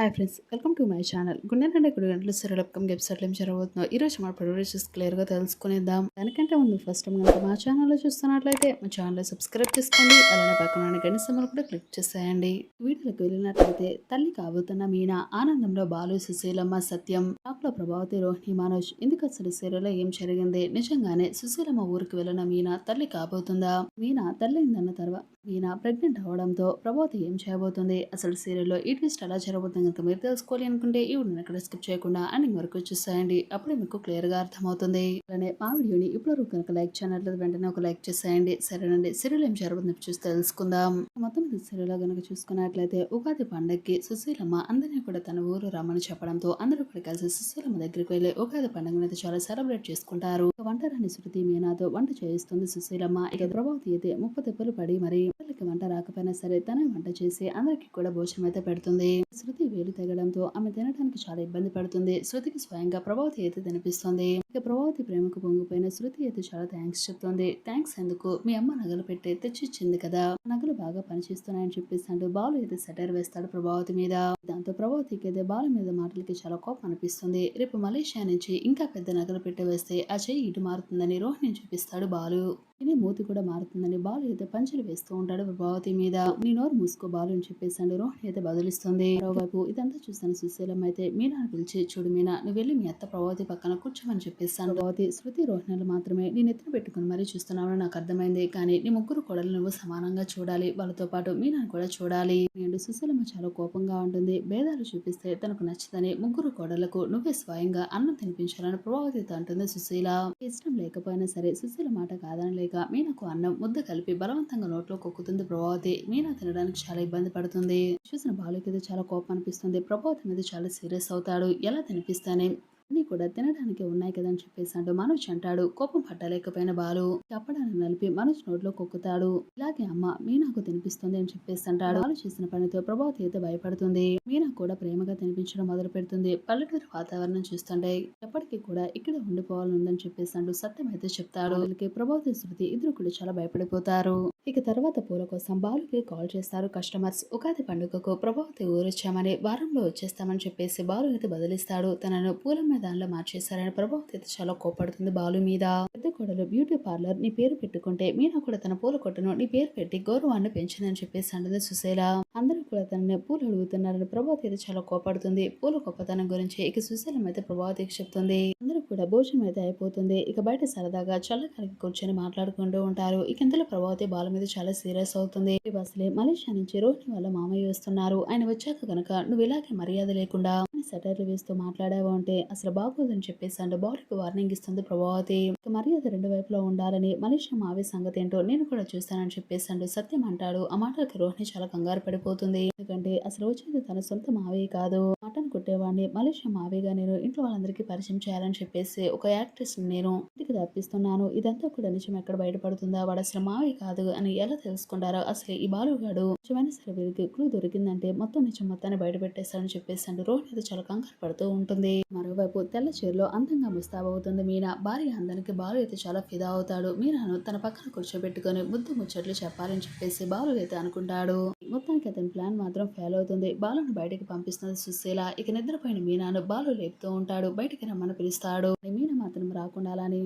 Hi friends welcome to my channel గుండె నిండా గుడి గంటలు సరళకం ఎపిసోడ్లు ఏం జరగబోతుందో ఈ రోజు మన ప్రొడ్యూసర్స్ క్లియర్గా తెలుసుకునేద్దాం. దానికంటే ముందు ఫస్ట్ టైం కనుక మా ఛానల్లో చూస్తున్నట్లయితే మా ఛానల్ సబ్స్క్రైబ్ చేసుకోండి. అలానే పక్కన ఉన్న గంట కూడా క్లిక్ చేసేయండి. వీడియోకి వెళ్ళినట్లయితే తల్లి కాబోతున్న మీనా ఆనందంలో బాలు సుశీలమ్మ సత్యం టాప్లో ప్రభావతి రోహిణి మనోజ్ ఎందుకు అసలు సీరియల్లో ఏం జరిగింది? నిజంగానే సుశీలమ్మ ఊరికి వెళ్ళిన మీనా తల్లి కాబోతుందా? మీనా తల్లి అయిందన్న తర్వాత మీనా ప్రెగ్నెంట్ అవడంతో ప్రభావతి ఏం చేయబోతుంది? అసలు సీరియల్లో ఈ ట్విస్ట్ అలా జరగబోతుంది? కనుక మీరు తెలుసుకోవాలి అనుకుంటే ఈ వీడియోని ఎక్కడ స్కిప్ చేయకుండా ఎండింగ్ వరకు చూసేయండి. అప్పుడే మీకు క్లియర్గా అర్థమవుతుంది. అలానే మా వీడియోని ఇప్పుడు కనుక లైక్ చేయనట్లయితే వెంటనే ఒక లైక్ చేసేయండి. సరేనండి. సీరియల్ ఏం జరగబోతుంది చూసి తెలుసుకుందాం. మొత్తం మీద సీరియల్ కనుక చూసుకున్నట్లయితే ఉగాది పండగకి సుశీలమ్మ అందరినీ కూడా తన ఊరు రమ్మని చెప్పడంతో అందరూ కూడా కలిసి సుశీలమ్మ దగ్గరికి వెళ్ళి ఉగాది పండుగను అయితే చాలా సెలబ్రేట్ చేసుకుంటారు. వంట వంటరాని శృతి మీనాతో వంట చేయిస్తుంది సుశీలమ్మ. ఇక ప్రభావతి అయితే ముప్ప తెప్పులు పడి మరి పిల్లలకి వంట రాకపోయినా సరే తనే వంట చేసి అందరికి కూడా భోజనం అయితే పెడుతుంది. శృతి వేలు తెగడంతో ఆమె తినడానికి చాలా ఇబ్బంది పడుతుంది. శృతికి స్వయంగా ప్రభావతి అయితే తినిపిస్తుంది. ఇక ప్రభావతి ప్రేమకు పొంగిపోయిన శృతి అయితే చాలా థ్యాంక్స్ చెప్తుంది. థ్యాంక్స్ ఎందుకు? మీ అమ్మ నగలు పెట్టి తెచ్చి ఇచ్చింది కదా. నగలు బాగా పనిచేస్తున్నాయని చెప్పిస్తాడు బాలు అయితే సెటర్ వేస్తాడు ప్రభావతి మీద. దాంతో ప్రభావతికి అయితే బాలు మీద మాటలకి చాలా కోపం అనిపిస్తుంది. రేపు మలేషియా నుంచి ఇంకా పెద్ద నగలు పెట్టి వేస్తే ఆ చెయ్యి ఇటు మారుతుందని రోహిణి చూపిస్తాడు బాలు. ఇది మూతి కూడా మారుతుందని బాలు అయితే పంచలు వేస్తూ ఉంటాడు ప్రభావతి మీద నీ నోరు మూసుకో బాలు అని చెప్పేసాడు రోహిణి అయితే బదులిస్తుంది? మరోవైపు ఇదంతా చూస్తాను సుశీలం అయితే మీనాను పిలిచి చూడు మీనా నువ్వు వెళ్ళి మీ అత్త ప్రభావతి పక్కన కూర్చోమని చెప్పేస్తాను ప్రభావతి శృతి రోహిణులు మాత్రమే నేను ఎత్తున పెట్టుకుని మరీ చూస్తున్నావు నాకు అర్థమైంది. కానీ నీ ముగ్గురు కొడలు నువ్వు సమానంగా చూడాలి. వాళ్ళతో పాటు మీనాను కూడా చూడాలి. నేను సుశీలమ్మ చాలా కోపంగా ఉంటుంది. భేదాలు చూపిస్తే తనకు నచ్చదని ముగ్గురు కోడలకు నువ్వే స్వయంగా అన్నం తినిపించాలని ప్రభావతితో అంటుంది సుశీల. ఇష్టం లేకపోయినా సరే సుశీల మాట కాదని లేక మీనకు అన్నం ముద్ద కలిపి బలవంతంగా నోట్లో కొక్కుతుంది. ప్రభావతి మీనా తినడానికి చాలా ఇబ్బంది పడుతుంది. చూసిన బాలుకి చాలా కోపం అనిపిస్తుంది. ప్రభావతి మీద చాలా సీరియస్ అవుతాడు. ఎలా తినిపిస్తానే? అన్నీ కూడా తినడానికి ఉన్నాయి కదా అని చెప్పేసి అంటూ మనోజ్ అంటాడు. కోపం పట్టలేకపోయిన బాలు. చెప్పడానికి నలిపి మనోజ్ నోట్లో కొక్కుతాడు. ఇలాగే అమ్మ మీనాకు తినిపిస్తుంది అని చెప్పేసి అంటాడు. బాలు చేసిన పనితో ప్రభావతి అయితే భయపడుతుంది. మీనా కూడా ప్రేమగా తినిపించడం మొదలు పెడుతుంది. పల్లెటూరు వాతావరణం చూస్తుంటే ఎప్పటికీ కూడా ఇక్కడ ఉండిపోవాలని ఉందని చెప్పేసి అంటూ సత్యం అయితే చెప్తాడు. వీళ్ళకి ప్రభావతి శృతి ఇద్దరు కూడా చాలా భయపడిపోతారు. ఇక తర్వాత పూల కోసం బాలుకి కాల్ చేస్తారు కస్టమర్స్. ఉగాది పండుగకు ప్రభావతి ఊరొచ్చామని వారంలో వచ్చేస్తామని చెప్పేసి బాలు అయితే బదిలిస్తాడు. తనను పూల మీద దానిలో మార్చేశారని ప్రభావతి అయితే చాలా కోపడుతుంది బాలు మీద. పెద్ద కోడలు బ్యూటీ పార్లర్ నీ పేరు పెట్టుకుంటే మీనా కూడా తన పూల కొట్టును నీ పేరు పెట్టి గౌరవాన్ని పెంచిందని చెప్పేసి అంటుంది సుశీల. అందరూ కూడా తనని పూలు అడుగుతున్నారని ప్రభావతి అయితే చాలా కోపడుతుంది. పూల గొప్పతనం గురించి ఇక సుశీలం అయితే ప్రభావతికి చెప్తుంది. అందరూ కూడా భోజనం అయితే అయిపోతుంది. ఇక బయట సరదాగా చల్లగాలికి కూర్చొని మాట్లాడుకుంటూ ఉంటారు. ఇక ఇంతలో ప్రభావతి బాలు మీద చాలా సీరియస్ అవుతుంది. బస్లే మలేషియా నుంచి రోహిణి వాళ్ళ మామయ్య వస్తున్నారు. ఆయన వచ్చాక కనుక నువ్వు ఇలాగే మర్యాద లేకుండా సెటర్లు వేస్తూ మాట్లాడావు అంటే అసలు బాగోదని చెప్పేసి అండ్ బాడీకి వార్నింగ్ ఇస్తుంది ప్రభావతి. మర్యాద రెండు వైపులో ఉండాలని మలేషియా మావే సంగతి ఏంటో నేను కూడా చూస్తానని చెప్పేసి అండ్ సత్యం అంటాడు. ఆ మాటలకి రోహిణి చాలా కంగారు పడిపోతుంది. ఎందుకంటే అసలు వచ్చేది తన సొంత మావే కాదు. మటన్ కుట్టేవాడిని. మలేషియా మావిగా నేను ఇంట్లో వాళ్ళందరికీ పరిచయం చేయాలని చెప్పేసి ఒక యాక్ట్రెస్ నేను ఇంటికి తప్పిస్తున్నాను. ఇదంతా కూడా నిజం ఎక్కడ బయటపడుతుందా? వాడు అసలు మావి కాదు అని ఎలా తెలుసుకుంటారో అసలు ఈ బాలుగాడు నిజమైన సరే వీరికి క్లూ దొరికిందంటే మొత్తం నిజం మొత్తాన్ని బయటపెట్టేస్తారని చెప్పేసి అంటే రోహిణి అయితే చాలా కంగారు పడుతూ ఉంటుంది. మరోవైపు తెల్ల చీరలో అందంగా ముస్తాబవుతుంది మీనా. భార్య అందరికి బాలు అయితే చాలా ఫిదా అవుతాడు. మీనాను తన పక్కన కూర్చోబెట్టుకొని ముద్దు ముచ్చట్లు చెప్పాలని చెప్పేసి బాలు అయితే అనుకుంటాడు. మొత్తానికి అతని ప్లాన్ మాత్రం ఫెయిల్ అవుతుంది. బాలును బయటకి పంపిస్తుంది సుశీల. ఇక నిద్రపోయిన మీనాను బాలు లేపుతూ ఉంటాడు. బయటికి రమ్మని పిలుస్తాడు. మీనా మాత్రం రాకుండా అలానే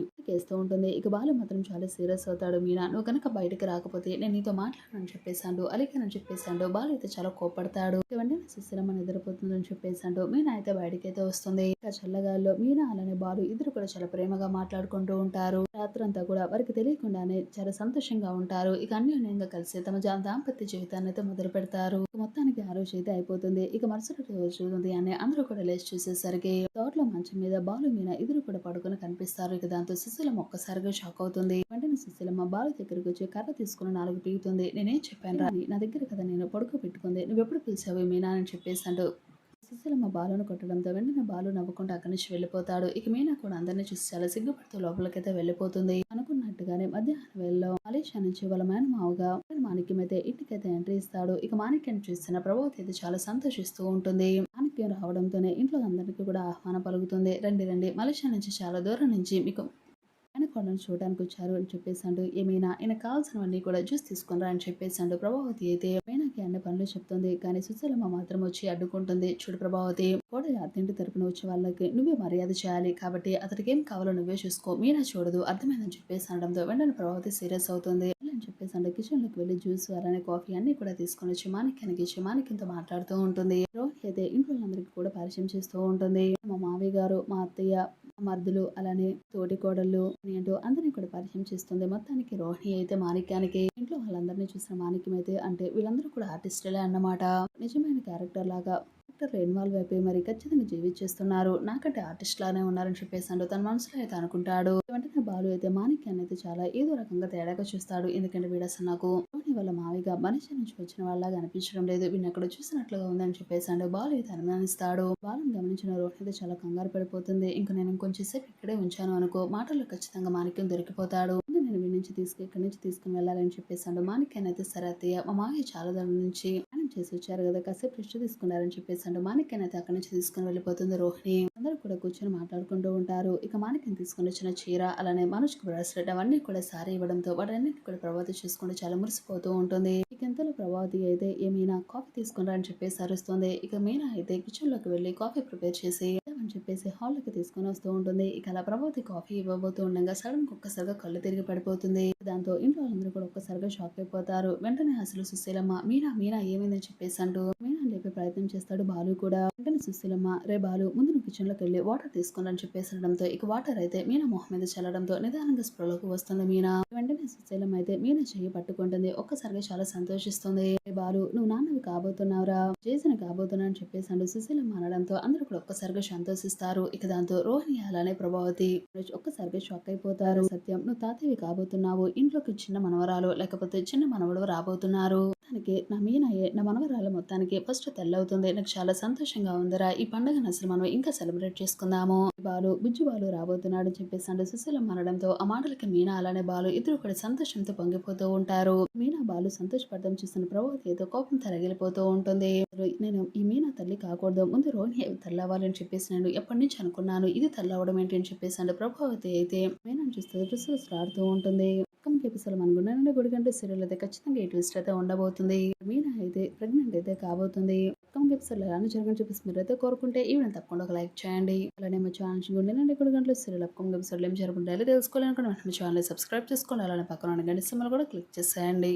ఉంటుంది. ఇక బాలు మాత్రం చాలా సీరియస్ అవుతాడు. మీనా నువ్వు కనుక బయటకి రాకపోతే నేను నీతో మాట్లాడనని చెప్పేశాడు అలిగానని చెప్పేశాడు బాలు అయితే చాలా కోపడతాడు వెంటనే సుశీలమ్మ నిద్రపోతుందని చెప్పేశాడు. మీనా అయితే బయటకైతే అయితే వస్తుంది. ఇక చల్లగాల్లో మీనా అలానే బాలు ఇద్దరు కూడా చాలా ప్రేమగా మాట్లాడుకుంటూ ఉంటారు. రాత్రంతా కూడా వారికి తెలియకుండానే చాలా సంతోషంగా ఉంటారు. ఇక అన్యోన్యంగా కలిసి తమ దాంపత్య జీవితాన్ని అయితే మొదలు పెడతారు మొత్తానికి ఆ రోజు అయితే అయిపోతుంది. ఇక మరుసటి రోజు ఉదయాన్నే అందరూ కూడా లేచి చూసేసరికి తోటలో మంచం మీద బాలు మీద ఇద్దరు కూడా పడుకుని కనిపిస్తారు. ఇక దాంతో సుశీలమ్మ ఒక్కసారిగా షాక్ అవుతుంది. వెంటనే సుశీలమ్మ బాలు దగ్గరికి వచ్చి కర్ర తీసుకుని నాలుగు పీగుతుంది నేనేం చెప్పాను రా నా దగ్గర కదా నేను పడుకో పెట్టుకుంది. నువ్వు ఎప్పుడు పిలిచావు మీనా అని చెప్పేసి అంటూ సుశీలమ్మ బాలును కొట్టడంతో వెంటనే బాలు నవ్వకుండా అక్కడి నుంచి వెళ్ళిపోతాడు. ఇక మీనా కూడా అందరినీ చూసి చాలా సిగ్గుపడుతూ లోపలికైతే వెళ్ళిపోతుంది. అనుకున్నట్టుగానే మధ్యాహ్నం వేళలో మలేషియా నుంచి వాళ్ళ మేనమావుగా మాణిక్యం అయితే ఇంటికైతే ఎంట్రీ ఇస్తాడు. ఇక మాణిక్యం చూస్తున్న ప్రభావతి అయితే చాలా సంతోషిస్తూ ఉంటుంది. మాణిక్యం రావడంతోనే ఇంట్లో అందరికీ కూడా ఆహ్వానం పలుకుతుంది. రండి రండి. మలేషియా నుంచి చాలా దూరం నుంచి మీకు ఆయన కొండను చూడడానికి వచ్చారు అని చెప్పేసాడు ఏమైనా ఈయన కావాల్సినవన్నీ కూడా జ్యూస్ తీసుకునిరా అని చెప్పేసాడు ప్రభావతి అయితే మీనాకి అన్ని పనులు చెప్తుంది. కానీ సుశీలమ్మ మాత్రం వచ్చి అడ్డుకుంటుంది. చూడు ప్రభావతి కోడలి అత్తింటి తరపున వచ్చే వాళ్ళకి నువ్వే మర్యాద చేయాలి. కాబట్టి అతడికి ఏం కావాలో నువ్వే చూసుకో. మీనా చూడదు. అర్థమైందని చెప్పేసి అనడంతో వెంటనే ప్రభావతి సీరియస్ అవుతుంది. అని చెప్పేసి అంటే కిచెన్లోకి వెళ్ళి జ్యూస్ అలానే కాఫీ అన్ని కూడా తీసుకొని వచ్చి మాణిక్యానికి ఇచ్చి మాణిక్యంతో మాట్లాడుతూ ఉంటుంది. రోహిణి అయితే ఇంట్లో అందరికి కూడా పరిచయం చేస్తూ ఉంటుంది. మా మావి గారు మా అత్తయ్య మర్దులు అలానే తోటి కోడళ్ళు ఏంటో అందరినీ కూడా పరిచయం చేస్తుంది. మొత్తానికి రోహిణి అయితే మాణిక్యానికి ఇంట్లో వాళ్ళందరినీ చూసిన మాణిక్యం అయితే అంటే వీళ్ళందరూ కూడా ఆర్టిస్టులే అన్నమాట. నిజమైన క్యారెక్టర్ లాగా డాక్టర్ ఇన్వాల్వ్ అయిపోయి మరి ఖచ్చితంగా జీవించేస్తున్నారు. నాకంటే ఆర్టిస్ట్ లానే ఉన్నారని చెప్పేసాడు తన మనసులో అయితే అనుకుంటాడు. వెంటనే బాలు అయితే మాణిక్యాన్ని అయితే చాలా ఏదో రకంగా తేడాగా చూస్తాడు. ఎందుకంటే వీడు నాకు వాళ్ళ మావిగా మనిషి నుంచి వచ్చిన వాళ్ళగా అనిపించడం లేదు. వీడిని ఎక్కడ చూసినట్లుగా ఉందని చెప్పేసాడు బాలు అయితే అనుమానిస్తాడు. బాలుని గమనించిన రోహిత్ అయితే చాలా కంగారు పడిపోతుంది. ఇంకా నేను ఇంకొంచెం సేపు ఇక్కడే ఉంచాను అనుకో మాటల్లో ఖచ్చితంగా మాణిక్యం దొరికిపోతాడు. నేను వీడి నుంచి తీసుకు ఇక్కడి నుంచి తీసుకుని వెళ్ళాలని చెప్పేసాడు మాణిక్యాన్ని అయితే సరే అత్తయ్య మా మావి చాలా దూరం నుంచి స్నానం చేసి వచ్చారు కదా కాసేపు రెస్ట్ తీసుకున్నారని చెప్పేసి మాణిక్యాన్ని అయితే అక్కడి నుంచి తీసుకుని వెళ్ళిపోతుంది రోహిణి. అందరూ కూడా కూర్చొని మాట్లాడుకుంటూ ఉంటారు. ఇక మాణిక్యం తీసుకుని వచ్చిన చీర అలానే మనుషుకు బ్రాస్లెట్ అవన్నీ కూడా సారీ ఇవ్వడంతో వాటన్నిటి కూడా ప్రభావితం చేసుకుంటూ చాలా మురిసిపోతూ ఉంటుంది. ఇక ఇంతలో ప్రభావతి అయితే ఏమైనా కాఫీ తీసుకున్నారని చెప్పేసి అరుస్తుంది. ఇక మీనా అయితే కిచెన్లోకి వెళ్ళి కాఫీ ప్రిపేర్ చేసి అని చెప్పేసి హాల్కి తీసుకొని వస్తూ ఉంటుంది. ఇక అలా ప్రభావతి కాఫీ ఇవ్వబోతూ ఉండగా సడన్ ఒక్కసారిగా కళ్ళు తిరిగి పడిపోతుంది. దాంతో ఇంట్లో వాళ్ళందరూ కూడా ఒక్కసారిగా షాక్ అయిపోతారు. వెంటనే అసలు సుశీలమ్మ మీనా మీనా ఏమైందని చెప్పేసి అంటూ లేపే ప్రయత్నం చేస్తాడు బాలు కూడా. వెంటనే సుశీలమ్మ రే బాలు ముందు నువ్వు కిచెన్లోకి వెళ్ళి వాటర్ తీసుకుని అని చెప్పేసి అనడంతో ఇక వాటర్ అయితే మీనా మొహం మీద చల్లడంతో నిదానంగా స్పృహలోకి వస్తుంది మీనా. వెంటనే సుశీలమ్మ అయితే మీనా చెయ్యి పట్టుకుంటుంది. ఒక్కసారిగా చాలా సంతోషిస్తుంది. "రే బాలు నువ్వు నాన్నవి కాబోతున్నావురా చేసిన కాబోతున్నా అని చెప్పేసి అంటూ సుశీలమ్మ అనడంతో అందరూ కూడా ఒక్కసారిగా సంతోషిస్తారు. ఇక దాంతో రోహిణి అలానే ప్రభావతి ఒక్కసారిగా షాక్ అయిపోతారు. సత్యం నువ్వు తాతయ్యవి కాబోతున్నావు ఇంట్లోకి చిన్న మనవరాలు లేకపోతే చిన్న మనవడు రాబోతున్నారు. మొత్తానికి నా మీనాయే నా మనవరాలు మొత్తానికి ఫస్ట్ తెల్లవుతుంది. నాకు చాలా సంతోషంగా ఉందిరా. ఈ పండుగను అసలు మనం ఇంకా సెలబ్రేట్ చేసుకుందాము. బాలు బుజ్జు బాలు రాబోతున్నాడు అని చెప్పేసి అంటే సుశీలం అనడంతో ఆ మాటలకి మీనా అలానే బాలు ఇద్దరు కూడా సంతోషంతో పొంగిపోతూ ఉంటారు. మీనా బాలు సంతోషపడడం చూసిన ప్రభావతి ఏదో కోపం తరగిలిపోతూ ఉంటుంది. నేను ఈ మీనా తల్లి కాకూడదు. ముందు రోహిణి తెల్లవ్వాలని చెప్పేసి నేను ఎప్పటి నుంచి అనుకున్నాను. ఇది తల్లవడం ఏంటి అని చెప్పేసి అంటే ప్రభావతి అయితే మీనాను చూస్తే రుసరుసలు ఆడుతూ ఉంటుంది. కమ్ ఎపిసోడ్ మన గుండె గుడి సీరియల్ అయితే ఖచ్చితంగా ఈ ట్విస్ట్ అయితే ఉండబోతుంది. మీనా అయితే ప్రెగ్నెంట్ అయితే కాబోతుంది. కమ్ ఎపిసోడ్ ఎలానో జరగని చెప్పేసి మీరు అయితే కోరుకుంటే ఈవెన్ తప్పకుండా ఒక లైక్ చేయండి. అలానే మా ఛానల్ గుండె గుడికంటే సీరియల్ అప్కమ్ ఎపిసోడ్ ఏం జరుగుతుందో తెలుసుకోవాలనుకుంటే మా ఛానల్ సబ్స్క్రైబ్ చేసుకోండి. అలానే పక్కన గంట సింబల్ కూడా క్లిక్ చేసేయండి.